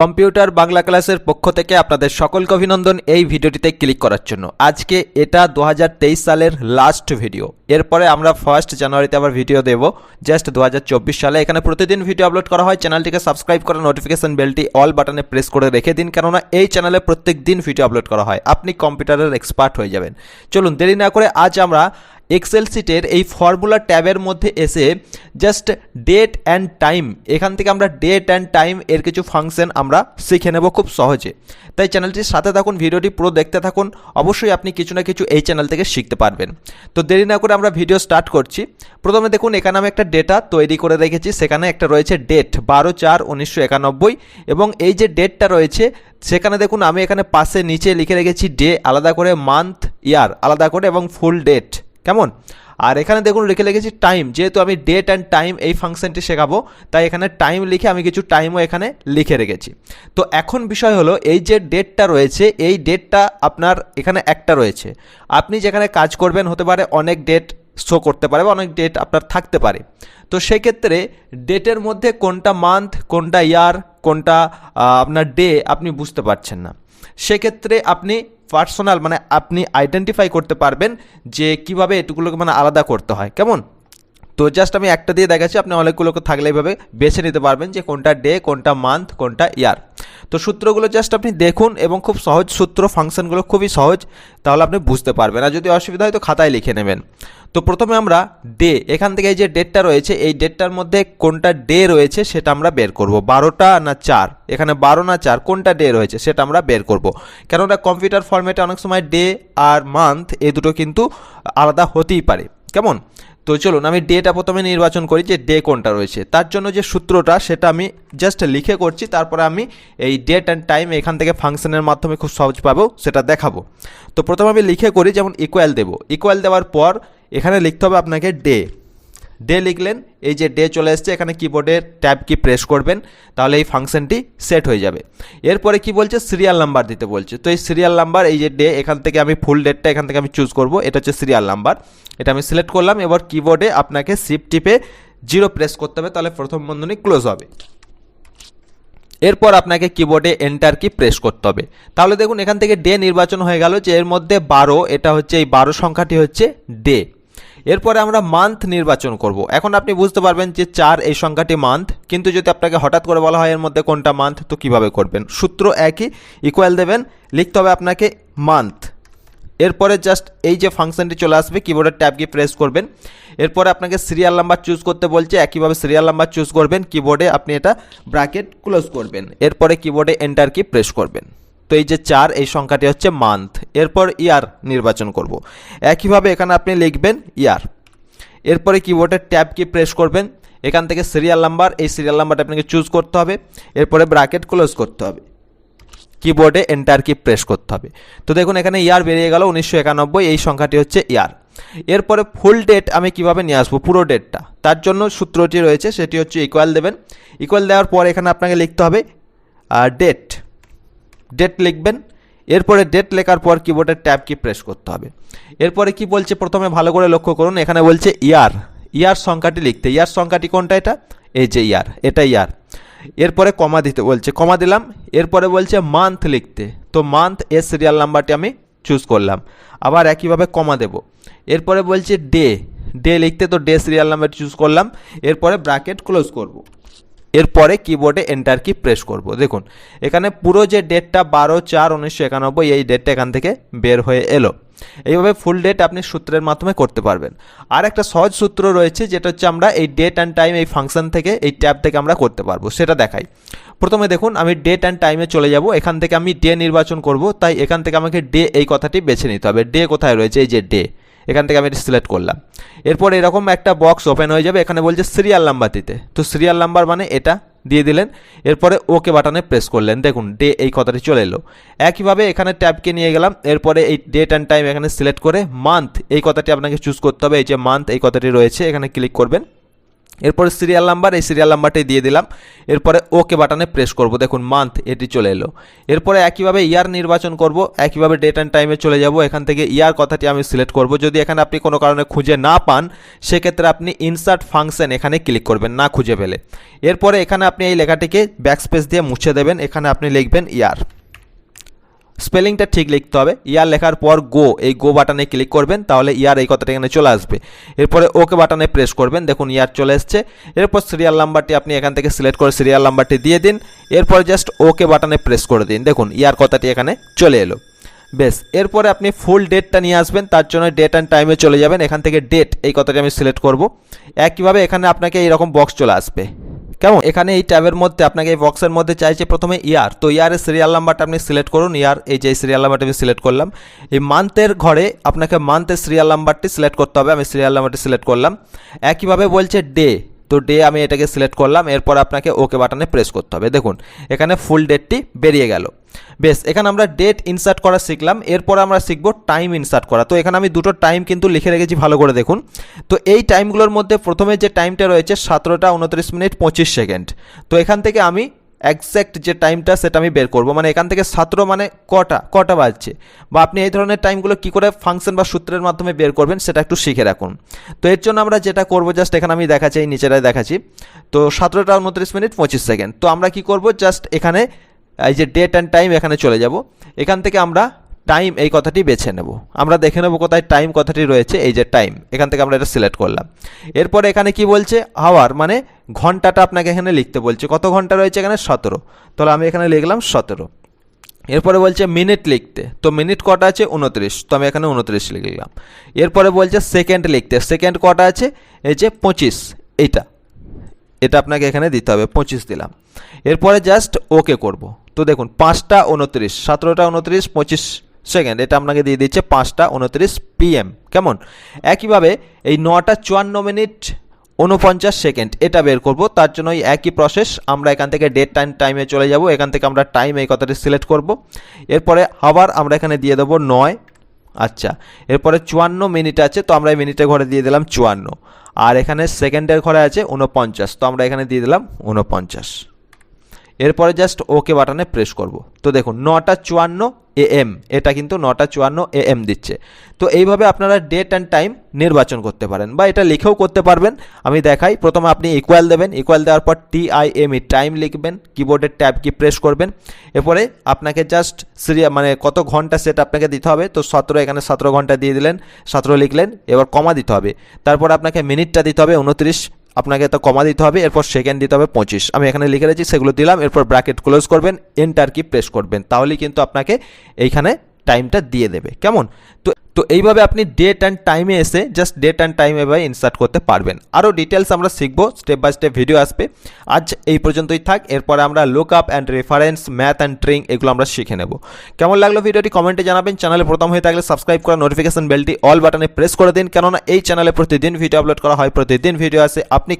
Computer Bangla ক্লাসের পক্ষ থেকে আপনাদের সকলকে অভিনন্দন এই ভিডিওটিতে ক্লিক করার জন্য। আজকে এটা দু হাজার তেইশ সালের লাস্ট ভিডিও এরপরে আমরা ফার্স্ট জানুয়ারিতে আবার ভিডিও দেব। জাস্ট দু হাজার চব্বিশ সালে। এখানে প্রতিদিন ভিডিও আপলোড করা হয়। চ্যানেলটিকে সাবস্ক্রাইব করে নোটিফিকেশন বেলটি অল বাটনে প্রেস করে রেখে দিন। কেননা এই চ্যানেলে প্রত্যেক দিন ভিডিও আপলোড করা হয়। আপনি কম্পিউটারের এক্সপার্ট হয়ে যাবেন। চলুন, দেরি না করে আজ আমরা এক্সেল সিটের এই ফর্মুলা ট্যাবের মধ্যে এসে জাস্ট ডেট অ্যান্ড টাইম এখান থেকে আমরা ডেট অ্যান্ড টাইম এর কিছু ফাংশন আমরা শিখে নেব খুব সহজে। তাই চ্যানেলটির সাথে থাকুন, ভিডিওটি পুরো দেখতে থাকুন, অবশ্যই আপনি কিছু না কিছু এই চ্যানেল থেকে শিখতে পারবেন। তো দেরি না করে আমরা ভিডিও স্টার্ট করছি। প্রথমে দেখুন, এখানে আমি একটা ডেটা তৈরি করে রেখেছি, সেখানে একটা রয়েছে ডেট বারো চার উনিশশো একানব্বই, এবং এই যে ডেটটা রয়েছে, সেখানে দেখুন, আমি এখানে পাশে নিচে লিখে রেখেছি ডে আলাদা করে মান্থ ইয়ার আলাদা করে এবং ফুল ডেট কেমন? আর এখানে দেখুন লিখে রেখেছি টাইম যেহেতু আমি ডেট অ্যান্ড টাইম এই ফাংশনটি শেখাবো, তাই এখানে টাইম লিখে আমি কিছু টাইমও এখানে লিখে রেখেছি। তো এখন বিষয় হলো, এই যে ডেটটা রয়েছে, এই ডেটটা আপনার এখানে একটা রয়েছে। আপনি যেখানে কাজ করবেন হতে পারে অনেক ডেট শো করতে পারে বা অনেক ডেট আপনার থাকতে পারে। তো সেক্ষেত্রে ডেটের মধ্যে কোনটা মান্থ কোনটা ইয়ার কোনটা আপনার ডে আপনি বুঝতে পারছেন না। সেক্ষেত্রে আপনি পার্সোনাল মানে আপনি আইডেন্টিফাই করতে পারবেন যে কীভাবে এটুকুলোকে মানে আলাদা করতে হয়। কেমন? তো জাস্ট আমি একটা দিয়ে দেখাচ্ছি, আপনি অনেকগুলোকে থাকলে এইভাবে বেছে নিতে পারবেন যে কোনটা ডে কোনটা মান্থ কোনটা ইয়ার তো সূত্রগুলো জাস্ট আপনি দেখুন এবং খুব সহজ সূত্র, ফাংশনগুলো খুবই সহজ, তাহলে আপনি বুঝতে পারবেন। আর যদি অসুবিধা হয় তো খাতায় লিখে নেবেন। তো প্রথমে আমরা ডে, এখান থেকে এই যে ডেটটা রয়েছে, এই ডেটটার মধ্যে কোনটা ডে রয়েছে সেটা আমরা বের করব। বারোটা না চার? এখানে বারো না চার, কোনটা ডে রয়েছে সেটা আমরা বের করব। কেননা কম্পিউটার ফরম্যাটে অনেক সময় ডে আর মান্থ এ দুটো কিন্তু আলাদা হতেই পারে। কেমন? তো চলুন, আমি ডেটা প্রথমে নির্বাচন করি যে ডে কোনটা রয়েছে। তার জন্য যে সূত্রটা, সেটা আমি জাস্ট লিখে করছি, তারপরে আমি এই ডেট অ্যান্ড টাইম এখান থেকে ফাংশনের মাধ্যমে খুব সহজ পাবো, সেটা দেখাবো। তো প্রথমে আমি লিখে করি, যেমন ইকুয়াল দেবো। ইকুয়াল দেওয়ার পর এখানে লিখতে হবে আপনাকে ডে ডে লিখলেন, এই যে ডে চলে এসছে, এখানে কিবোর্ডের ট্যাব কি প্রেস করবেন, তাহলে এই ফাংশনটি সেট হয়ে যাবে। এরপরে কি বলছে? সিরিয়াল নাম্বার দিতে বলছে। তো এই সিরিয়াল নাম্বার এই যে ডে এখান থেকে আমি ফুল ডেটটা এখান থেকে আমি চুজ করব, এটা হচ্ছে সিরিয়াল নাম্বার এটা আমি সিলেক্ট করলাম, এবার কিবোর্ডে আপনাকে শিফট টিপে জিরো প্রেস করতে হবে, তাহলে প্রথম বন্ধনী ক্লোজ হবে। এরপর আপনাকে কিবোর্ডে এন্টার কি প্রেস করতে হবে। তাহলে দেখুন, এখান থেকে ডে নির্বাচন হয়ে গেল যে এর মধ্যে বারো, এটা হচ্ছে এই বারো সংখ্যাটি হচ্ছে ডে এরপরে আমরা মান্থ নির্বাচন করব। এখন আপনি বুঝতে পারবেন যে চার এই সংখ্যাটি মান্থ কিন্তু যদি আপনাকে হঠাৎ করে বলা হয় এর মধ্যে কোনটা মান্থ তো কীভাবে করবেন? সূত্র একই ইকুয়াল দেবেন, লিখতে হবে আপনাকে মান্থ এরপরে জাস্ট এই যে ফাংশনটি চলে আসবে কিবোর্ডের ট্যাব কি প্রেস করবেন। এরপরে আপনাকে সিরিয়াল নাম্বার চুজ করতে বলছে, একইভাবে সিরিয়াল নাম্বার চুজ করবেন কিবোর্ডে আপনি এটা ব্র্যাকেট ক্লোজ করবেন। এরপরে কিবোর্ডে এন্টার কি প্রেস করবেন। তো এই যে চার, এই সংখ্যাটি হচ্ছে মান্থ এরপর ইয়ার নির্বাচন করব। একইভাবে এখানে আপনি লিখবেন ইয়ার এরপরে কিবোর্ডের ট্যাব কি প্রেস করবেন। এখান থেকে সিরিয়াল নাম্বার এই সিরিয়াল নাম্বারটা আপনাকে চুজ করতে হবে। এরপরে ব্র্যাকেট ক্লোজ করতে হবে। কিবোর্ডে এন্টার কি প্রেস করতে হবে। তো দেখুন, এখানে ইয়ার বেরিয়ে গেল উনিশশো একানব্বই, এই সংখ্যাটি হচ্ছে ইয়ার এরপরে ফুল ডেট আমি কীভাবে নিয়ে আসব পুরো ডেটটা তার জন্য সূত্রটি রয়েছে, সেটি হচ্ছে ইকুয়াল দেবেন। ইকুয়াল দেওয়ার পর এখানে আপনাকে লিখতে হবে ডেট ডেট লিখবেন। এরপরে ডেট লেখার পর কিবোর্ডের ট্যাব কি প্রেস করতে হবে। এরপরে কি বলছে? প্রথমে ভালো করে লক্ষ্য করুন। এখানে বলছে ইয়ার ইয়ার সংখ্যাটি লিখতে। ইয়ার সংখ্যাটি কোনটা এটা? এই যে ইয়ার এটা ইয়ার এরপরে কমা দিতে বলছে। কমা দিলাম। এরপরে বলছে মান্থ লিখতে। তো মান্থ এর সিরিয়াল নাম্বারটি আমি চুজ করলাম। আবার একইভাবে কমা দেব। এরপরে বলছে ডে ডে লিখতে তো ডে সিরিয়াল নাম্বার চুজ করলাম। এরপরে ব্র্যাকেট ক্লোজ করব। এরপরে কিবোর্ডে এন্টার কি প্রেস করব। দেখুন, এখানে পুরো যে ডেটটা বারো চার উনিশশো একানব্বই, এই ডেটটা এখান থেকে বের হয়ে এলো। এইভাবে ফুল ডেট আপনি সূত্রের মাধ্যমে করতে পারবেন। আর একটা সহজ সূত্র রয়েছে, যেটা হচ্ছে আমরা এই ডেট অ্যান্ড টাইম এই ফাংশন থেকে, এই ট্যাব থেকে আমরা করতে পারব। সেটা দেখাই। প্রথমে দেখুন, আমি ডেট অ্যান্ড টাইমে চলে যাব। এখান থেকে আমি ডে নির্বাচন করব। তাই এখান থেকে আমাকে ডে এই কথাটি বেছে নিতে হবে। ডে কোথায় রয়েছে? এই যে ডে এখান থেকে আমি এটি সিলেক্ট করলাম। এরপর এরকম একটা বক্স ওপেন হয়ে যাবে, এখানে বলছে সিরিয়াল নাম্বার দিতে। তো সিরিয়াল নাম্বার মানে এটা দিয়ে দিলেন। এরপরে ওকে বাটনে প্রেস করলেন। দেখুন ডে এই কথাটি চলে এলো। একইভাবে এখানে ট্যাবকে নিয়ে গেলাম। এরপরে এই ডেট অ্যান্ড টাইম এখানে সিলেক্ট করে মান্থ এই কথাটি আপনাকে চুজ করতে হবে। এই যে মান্থ এই কথাটি রয়েছে, এখানে ক্লিক করবেন। এরপরে সিরিয়াল নাম্বার এই সিরিয়াল নাম্বারটাই দিয়ে দিলাম। এরপরে ওকে বাটনে প্রেস করব। দেখুন মান্থ এটি চলে এলো। এরপরে একইভাবে ইয়ার নির্বাচন করব। একইভাবে ডেট অ্যান্ড টাইমে চলে যাব। এখান থেকে ইয়ার কথাটি আমি সিলেক্ট করব। যদি এখানে আপনি কোনো কারণে খুঁজে না পান, সেক্ষেত্রে আপনি ইনসার্ট ফাংশন এখানে ক্লিক করবেন, না খুঁজে পেলে। এরপরে এখানে আপনি এই লেখাটিকে ব্যাকস্পেস দিয়ে মুছে দেবেন। এখানে আপনি লিখবেন ইয়ার স্পেলিংটা ঠিক লিখতে হবে। ইয়ার লেখার পর গো এই গো বাটনে ক্লিক করবেন, তাহলে ইয়ার এই কথাটা এখানে চলে আসবে। এরপরে ওকে বাটনে প্রেস করবেন, দেখুন ইয়ার চলে এসছে। এরপর সিরিয়াল নাম্বারটি আপনি এখান থেকে সিলেক্ট করে সিরিয়াল নাম্বারটি দিয়ে দিন। এরপর জাস্ট ওকে বাটনে প্রেস করে দিন। দেখুন, ইয়ার কথাটি এখানে চলে এলো। বেশ, এরপরে আপনি ফুল ডেটটা নিয়ে আসবেন, তার জন্য ডেট অ্যান্ড টাইমে চলে যাবেন। এখান থেকে ডেট এই কথাটি আমি সিলেক্ট করব। একইভাবে এখানে আপনাকে এইরকম বক্স চলে আসবে। কেমন? এখানে এই ট্যাবের মধ্যে, আপনাকে এই বক্সের মধ্যে চাইছে প্রথমে ইয়ার। তো ইয়ারের সিরিয়াল নাম্বারটা আপনি সিলেক্ট করুন, ইয়ার, এই যে সিরিয়াল নাম্বারটা আমি সিলেক্ট করলাম। এই মান্থের ঘরে আপনাকে মান্থের সিরিয়াল নাম্বারটি সিলেক্ট করতে হবে, আমি সিরিয়াল নাম্বারটি সিলেক্ট করলাম। একইভাবে বলছে ডে তো ডে আমি এটাকে সিলেক্ট করলাম, এরপর আপনাকে ওকে বাটনে প্রেস করতে হবে। দেখুন, এখানে ফুল ডেটটি বেরিয়ে গেল। বেশ, এখানে আমরা ডেট ইনসার্ট করা শিখলাম, এরপর আমরা শিখব টাইম ইনসার্ট করা। তো এখানে আমি দুটো টাইম কিন্তু লিখে রেখেছি, ভালো করে দেখুন। তো এই টাইমগুলোর মধ্যে প্রথমে যে টাইমটা রয়েছে, সতেরোটা উনত্রিশ মিনিট পঁচিশ সেকেন্ড তো এখান থেকে আমি একজ্যাক্ট যে টাইমটা সেটা আমি বের করব। মানে এখান থেকে সতেরো মানে কটা কটা বাজছে। বা আপনি এই ধরনের টাইমগুলো কী করে ফাংশন বা সূত্রের মাধ্যমে বের করবেন, সেটা একটু শিখে রাখুন। তো এর জন্য আমরা যেটা করব জাস্ট এখানে আমি দেখাচ্ছি, এই নিচেটায় দেখাচ্ছি। তো সতেরোটা উনত্রিশ মিনিট পঁচিশ সেকেন্ড তো আমরা কি করব জাস্ট এখানে এই যে ডেট অ্যান্ড টাইম এখানে চলে যাব। এখান থেকে আমরা টাইম এই কথাটি বেছে নেব। আমরা দেখে নেব কোথায় টাইম কথাটি রয়েছে, এই যে টাইম এখান থেকে আমরা এটা সিলেক্ট করলাম। এরপরে এখানে কি বলছে? হাওয়ার মানে ঘন্টাটা আপনাকে এখানে লিখতে বলছে। কত ঘণ্টা রয়েছে এখানে? সতেরো। তাহলে আমি এখানে লিখলাম সতেরো। এরপরে বলছে মিনিট লিখতে। তো মিনিট কটা আছে? উনত্রিশ। তো আমি এখানে উনত্রিশ লিখলাম এরপরে বলছে সেকেন্ড লিখতে। সেকেন্ড কটা আছে? এই যে পঁচিশ। এইটা। এটা আপনাকে এখানে দিতে হবে। পঁচিশ দিলাম। এরপরে জাস্ট ওকে করব। তো দেখুন, পাঁচটা উনত্রিশ, সতেরোটা উনত্রিশ, পঁচিশ সেকেন্ড, এটা আপনাকে দিয়ে দিচ্ছে পাঁচটা উনত্রিশ পিএম কেমন? একইভাবে এই নটা চুয়ান্ন মিনিট উনপঞ্চাশ সেকেন্ড এটা বের করব, তার জন্য ওই একই প্রসেস আমরা এখান থেকে ডেট টাইম টাইমে চলে যাব, এখান থেকে আমরা টাইম এই কথাটি সিলেক্ট করব। এরপরে আবার আমরা এখানে দিয়ে দেবো নয় আচ্ছা এরপরে চুয়ান্ন মিনিট আছে, তো আমরা এই মিনিটের ঘরে দিয়ে দিলাম চুয়ান্ন, আর এখানে সেকেন্ডের ঘরে আছে উনপঞ্চাশ, তো আমরা এখানে দিয়ে দিলাম উনপঞ্চাশ। এরপরে জাস্ট ওকে বাটনে প্রেস করব। তো দেখুন নটা চুয়ান্ন এএম এটা কিন্তু নটা চুয়ান্ন এএম দিচ্ছে। তো এইভাবে আপনারা ডেট অ্যান্ড টাইম নির্বাচন করতে পারেন বা এটা লিখেও করতে পারবেন। আমি দেখাই, প্রথমে আপনি ইকুয়াল দেবেন। ইকুয়াল দেওয়ার পর T I M E time লিখবেন কিবোর্ডের ট্যাব কি প্রেস করবেন। এরপরে আপনাকে জাস্ট সিরিয়া মানে কত ঘণ্টা সেট আপনাকে দিতে হবে? তো সতেরো, এখানে সতেরো ঘণ্টা দিয়ে দিলেন, সতেরো লিখলেন, এবার কমা দিতে হবে। তারপর আপনাকে মিনিটটা দিতে হবে, উনত্রিশ। আপনাকে তো কমা দিতে হবে, এরপর সেকেন্ড দিতে হবে পঁচিশ। আমি এখানে লিখে রেখেছি, সেগুলো দিলাম, এরপর ব্র্যাকেট ক্লোজ করবেন এন্টার কি প্রেস করবেন। তাহলেই কিন্তু আপনাকে এইখানে টাইমটা দিয়ে দেবে। কেমন? তো তো এইভাবে আপনি ডেট অ্যান্ড টাইমে এসে জাস্ট ডেট অ্যান্ড টাইম এভাবে ইনসার্ট করতে পারবেন। আরও ডিটেলস আমরা শিখব স্টেপ বাই স্টেপ ভিডিও আসবে। আজ এই পর্যন্তই থাক, এরপরে আমরা look up and reference math and trig এগুলো আমরা শিখে নেব। কেমন লাগল ভিডিওটি কমেন্টে জানাবেন। চ্যানেলে প্রথম হয়ে থাকলে সাবস্ক্রাইব করা নোটিফিকেশন বেলটি অল বাটনে প্রেস করে দিন। কেননা এই চ্যানেলে প্রতিদিন ভিডিও আপলোড করা হয়, প্রতিদিন ভিডিও আসে। আপনি